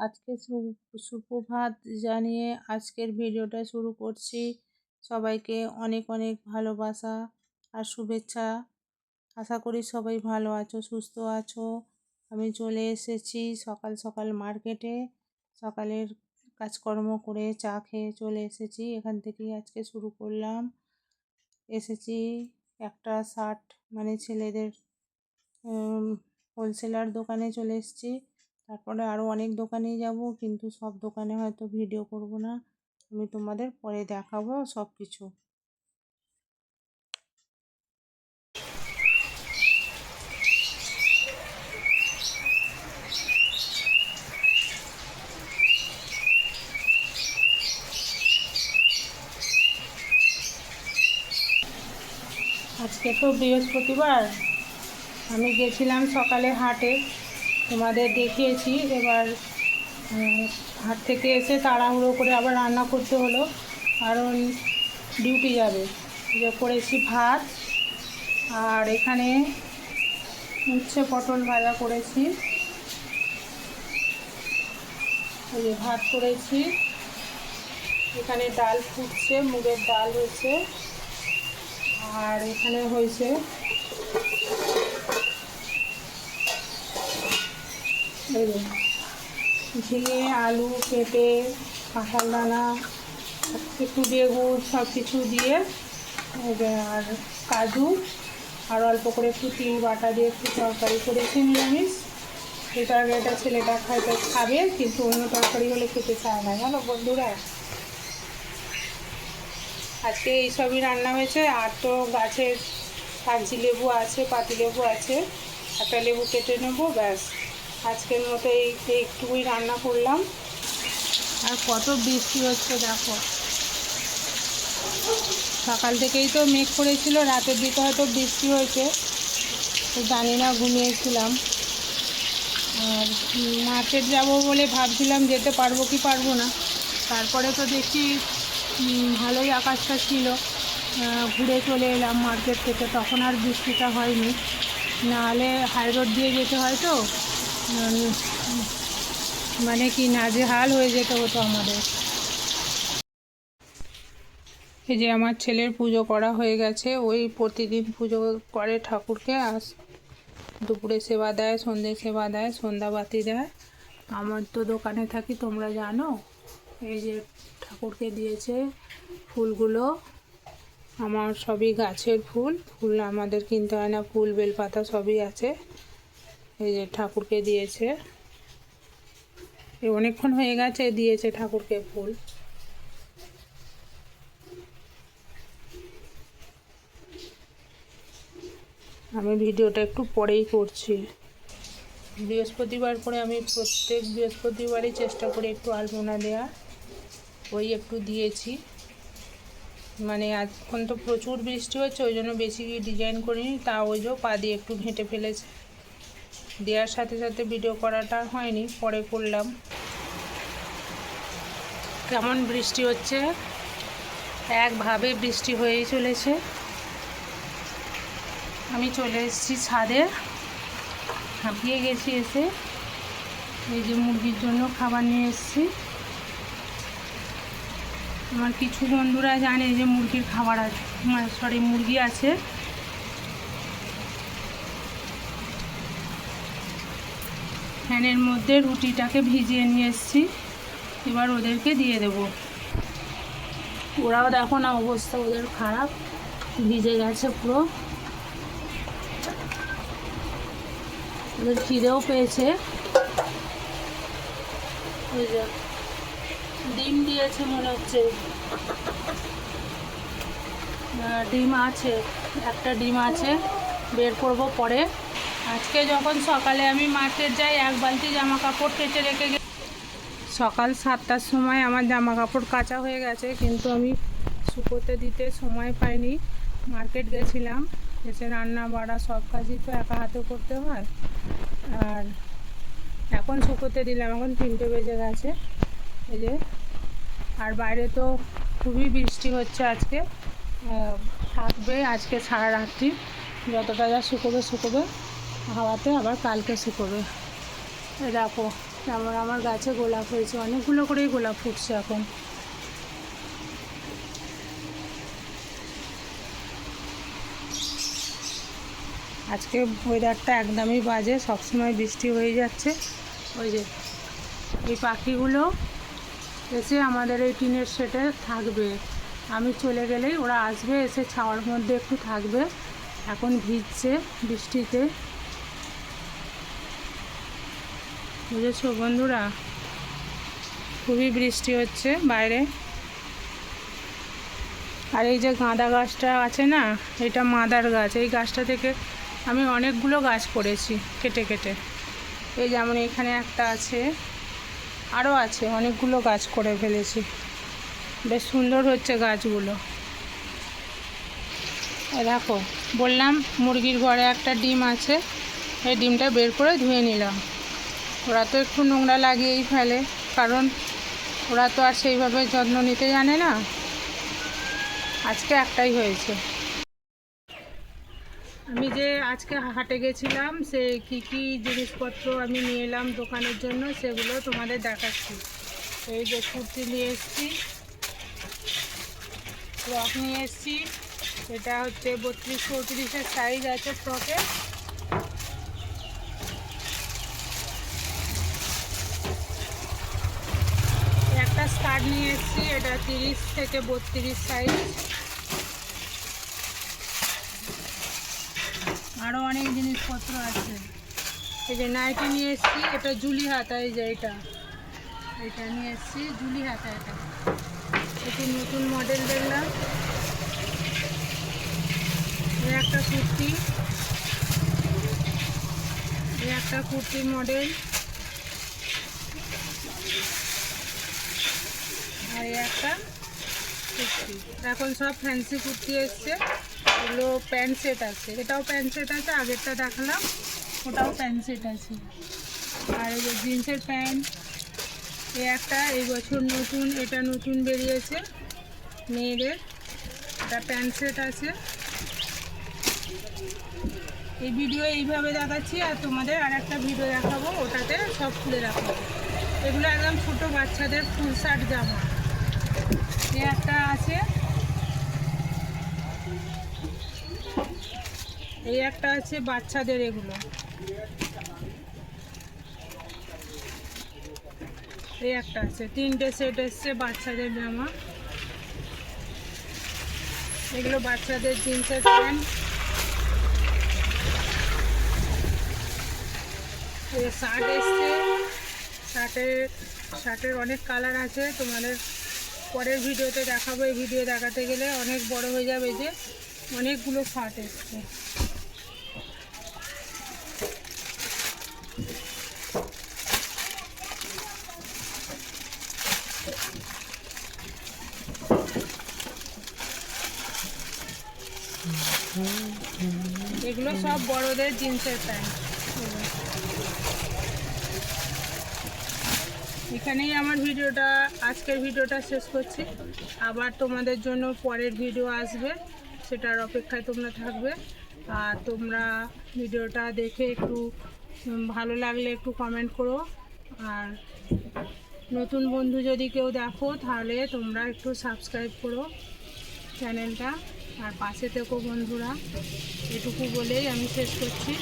আজকে সুপ্রভাত জানিয়ে আজকের ভিডিওটা শুরু করছি। সবাইকে অনেক অনেক ভালোবাসা আর শুভেচ্ছা। আশা করি সবাই ভালো আছো, সুস্থ আছো। আমি চলে এসেছি সকাল সকাল মার্কেটে। সকালের কাজকর্ম করে চা খেয়ে চলে এসেছি। এখান থেকেই আজকে শুরু করলাম। এসেছি একটা শার্ট মানে ছেলেদের হোলসেলার দোকানে চলে এসেছি। তারপরে আরও অনেক দোকানেই যাব, কিন্তু সব দোকানে হয়তো ভিডিও করব না। আমি তোমাদের পরে দেখাবো সব কিছু আজকে তো বৃহস্পতিবার। আমি গেছিলাম সকালে হাটে। তোমাদের দেখিয়েছি। এবার হাট থেকে এসে তাড়াহুড়ো করে আবার রান্না করতে হলো। কারণ ডিউটি যাবে। যে করেছি ভাত। আর এখানে উচ্ছে পটল ভাজা করেছি। যে ভাত করেছি। এখানে ডাল ফুটছে, মুগের ডাল হয়েছে। আর এখানে হয়েছে এই যে ঝিঙে, আলু, পেঁপে, কাঁঠাল দানা, একটু বেগুন সব কিছু দিয়ে আর কাজু, আর অল্প করে একটু তিল বাটা দিয়ে একটু তরকারি করেছি, নিরামিষ। এই তরকারিটা ছেলেটা খাইতে খাবে, কিন্তু অন্য তরকারি হলে খেতে চায় না, জানো বন্ধুরা? আজকে এইসবই রান্না হয়েছে, আর তো গাছের কাগজি লেবু আছে পাতি লেবু আছে, একটা লেবু কেটে নেব, ব্যাস। আজকের মতো এই একটুকুই রান্না করলাম। আর কত বৃষ্টি হচ্ছে দেখো। সকাল থেকেই তো মেঘ করেছিল, রাতের দিকে হয়তো বৃষ্টি হয়েছে। তো জানি না, ঘুমিয়েছিলাম। আর মার্কেট যাব বলে ভাবছিলাম যেতে পারব কি পারব না। তারপরে তো দেখছি ভালোই আকাশটা ছিল। ঘুরে চলে এলাম মার্কেট থেকে, তখন আর বৃষ্টিটা হয়নি। নাহলে হাই রোড দিয়ে যেতে হয় তো। মানে কি নাজেহাল হয়ে যেতে হতো আমাদের। এই যে আমার ছেলের পুজো করা হয়ে গেছে, ওই প্রতিদিন পুজো করে ঠাকুরকে, আস দুপুরে সেবা দেয়, সন্ধ্যে সেবা দেয় সন্ধ্যাবাতি দেয়। আমার তো দোকানে থাকি, তোমরা জানো? এই যে ঠাকুরকে দিয়েছে ফুলগুলো। আমার সবই গাছের ফুল ফুল আমাদের কিনতে হয় না, ফুল, বেলপাতা সবই আছে। এই যে ঠাকুরকে দিয়েছে। অনেকক্ষণ হয়ে গেছে, দিয়েছে ঠাকুরকে ফুল। আমি ভিডিওটা একটু পরেই করছি। বৃহস্পতিবার করে আমি প্রত্যেক বৃহস্পতিবারই চেষ্টা করি একটু আলপনা দেওয়া ওই একটু দিয়েছি। মানে এখন তো প্রচুর বৃষ্টি হচ্ছে, ওই জন্য বেশি ডিজাইন করিনি। তা ওই যে পা দিয়ে একটু ঘেঁটে ফেলেছে। দেওয়ার সাথে সাথে ভিডিও করাটা হয়নি, পরে করলাম। কেমন বৃষ্টি হচ্ছে? একভাবে বৃষ্টি হয়েই চলেছে। আমি চলে এসেছি ছাদে। হাঁপিয়ে গেছি এসে। এই যে মুরগির জন্য খাবার নিয়ে এসেছি। আমার কিছু বন্ধুরা জানে যে মুরগির খাবার আছে সরি মুরগি আছে। ফ্যানের মধ্যে রুটিটাকে ভিজিয়ে নিয়ে এসেছি। এবার ওদেরকে দিয়ে দেব। ওরাও দেখো না অবস্থা, ওদের খারাপ। ভিজে গেছে পুরো। ওদের খিদেও পেয়েছে। ডিম দিয়েছে মনে হচ্ছে। ডিম আছে, একটা ডিম আছে। বের করব পরে। আজকে যখন সকালে আমি মার্কেট যাই, এক বালতি জামা কাপড় কেচে রেখে গে সকাল সাতটার সময় আমার জামা কাপড় কাচা হয়ে গেছে, কিন্তু আমি শুকোতে দিতে সময় পাইনি। মার্কেট গেছিলাম, এসে রান্না, বাড়া সব কাজই তো একা হাতে করতে হয়। আর এখন শুকোতে দিলাম, এখন তিনটে বেজে গেছে। এই যে, আর বাইরে তো খুবই বৃষ্টি হচ্ছে আজকে। থাকবে আজকে সারা রাত্রি, যতটা যা শুকোবে শুকোবে। হাওয়াতে আবার কালকে শুকোবে। দেখো তারপর আমার গাছে গোলাপ হয়েছে। অনেকগুলো করেই গোলাপ ফুটছে এখন। আজকে ওয়েদারটা একদমই বাজে, সবসময় বৃষ্টি হয়ে যাচ্ছে। ওই যে, এই পাখিগুলো এসে আমাদের এই টিনের সেটে থাকবে। আমি চলে গেলেই ওরা আসবে, এসে ছাওয়ার মধ্যে একটু থাকবে। এখন ভিজছে বৃষ্টিতে। বুঝেছ বন্ধুরা? খুবই বৃষ্টি হচ্ছে বাইরে। আর এই যে গাঁদা গাছটা আছে না, এটা মাদার গাছ। এই গাছটা থেকে আমি অনেকগুলো গাছ করেছি কেটে কেটে। এই যেমন এখানে একটা আছে আরও আছে, অনেকগুলো গাছ করে ফেলেছি। বেশ সুন্দর হচ্ছে গাছগুলো। দেখো, বললাম মুরগির ঘরে একটা ডিম আছে, এই ডিমটা বের করে ধুয়ে নিলাম। ওরা তো একটু নোংরা লাগিয়েই ফেলে, কারণ ওরা তো আর সেইভাবে যত্ন নিতে জানে না। আজকে একটাই হয়েছে। আমি যে আজকে হাটে গেছিলাম, সে কি কি জিনিসপত্র আমি নিয়ে এলাম দোকানের জন্য, সেগুলো তোমাদের দেখাচ্ছি। এই যে কুর্তি নিয়ে এসেছি, ফ্রক নিয়ে এসেছি, এটা হচ্ছে বত্রিশ, চৌত্রিশের সাইজ আছে ফ্রকে স্কার্ট নিয়ে এসেছি, এটা তিরিশ থেকে বত্রিশ সাইজ আরও অনেক জিনিসপত্র আছে। এই যে নাইটি নিয়ে এসেছি, এটা জুলি হাতা, এই যে এটা। এটা নিয়ে এসেছি, জুলি হাতা এটা। একটু নতুন মডেল দেখলাম। একটা কুর্তি। একটা কুর্তির মডেল আর এই একটা। কুর্তি এখন সব ফ্যান্সি কুর্তি এসছে। এগুলো প্যান্ট সেট আছে। এটাও প্যান্ট সেট আছে, আগেরটা দেখালাম। ওটাও প্যান্ট সেট আছে। আর এই যে জিন্সের প্যান্ট এই একটা, এই বছর নতুন, এটা নতুন বেরিয়েছে মেয়েদের। এটা প্যান্ট সেট আছে। এই ভিডিও এইভাবে দেখাচ্ছি আর তোমাদের আর একটা ভিডিও দেখাবো। ওটাতে সব খুলে রাখব এগুলো একদম ছোট বাচ্চাদের ফুল শার্ট জামা। একটা আছে। এই একটা আছে বাচ্চাদের এগুলো। এই একটা আছে, তিনটে সেট এসছে বাচ্চাদের জামা। এগুলো বাচ্চাদের জিন্সের প্যান্ট। শার্ট এসছে। শার্টের শার্টের অনেক কালার আছে, তোমাদের পরের ভিডিওতে দেখাবো। এই ভিডিও দেখাতে গেলে অনেক বড় হয়ে যাবে যে অনেকগুলো ফাট এসছে। এগুলো সব বড়দের জিন্সের প্যান্ট। এখানেই আমার ভিডিওটা, আজকের ভিডিওটা শেষ করছি। আবার তোমাদের জন্য পরের ভিডিও আসবে, সেটার অপেক্ষায় তোমরা থাকবে। আর তোমরা ভিডিওটা দেখে একটু ভালো লাগলে একটু কমেন্ট করো। আর নতুন বন্ধু যদি কেউ দেখো, তাহলে তোমরা একটু সাবস্ক্রাইব করো চ্যানেলটা আর পাশে থেকো বন্ধুরা। এটুকু বলেই আমি শেষ করছি।